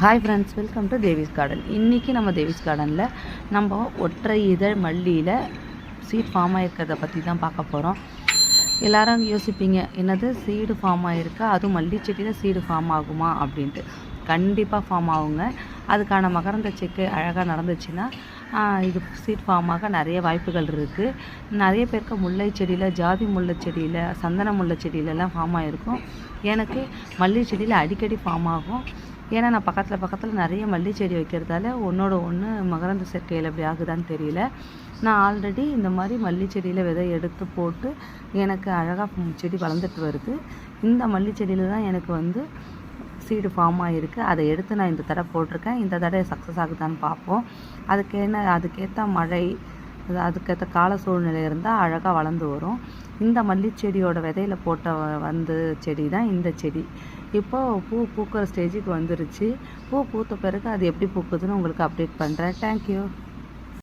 Hi friends welcome to Devi's garden இன்றைக்கி நம்ம தேவிஸ் கார்டனில் நம்ம ஒற்றை இதழ் மல்லியில் சீட் ஃபார்ம் ஆகிருக்கிறத பற்றி தான் பார்க்க போகிறோம் எல்லாரும் யோசிப்பீங்க என்னது சீடு ஃபார்ம் ஆகிருக்கா அதுவும் மல்லி செடியில் சீடு ஃபார்ம் ஆகுமா? அப்படின்ட்டு. கண்டிப்பாக ஃபார்ம் ஆகுங்க. அதுக்கான மகரந்த செக்கு அழகாக நடந்துச்சுன்னா இது சீட் ஃபார்ம் ஆக நிறைய வாய்ப்புகள் இருக்குது நிறைய பேருக்கு முல்லை செடியில் ஜாதி முல்லை செடியில் சந்தன முல்லை செடியிலலாம் ஃபார்ம் ஆகிருக்கும் எனக்கு மல்லி செடியில் அடிக்கடி ஃபார்ம் ஆகும். ஏன்னா நான் பக்கத்தில் பக்கத்தில் நிறைய மல்லி செடி வைக்கிறதால ஒன்றோட ஒன்று மகரந்த சேர்க்கையில் எப்படி ஆகுதான்னு தெரியல. நான் ஆல்ரெடி இந்த மாதிரி மல்லி செடியில் விதை எடுத்து போட்டு எனக்கு அழகாக செடி வளர்ந்துட்டு வருது. இந்த மல்லி செடியில் தான் எனக்கு வந்து சீடு ஃபார்ம் ஆகிருக்கு அதை எடுத்து நான் இந்த தடவை போட்டிருக்கேன். இந்த தடவை சக்ஸஸ் ஆகுதான்னு பார்ப்போம். அதுக்கு என்ன அதுக்கேற்ற மழை அதுக்கேற்ற கால சூழ்நிலை இருந்தால் அழகாக வளர்ந்து வரும். இந்த மல்லி செடியோட விதையில் போட்ட வ- வந்து செடி தான் இந்த செடி. இப்போது பூ பூக்கிற ஸ்டேஜுக்கு வந்துருச்சு. பூ பூத்த பிறகு அது எப்படி பூக்குதுன்னு உங்களுக்கு அப்டேட் பண்ணுறேன் தேங்க்யூ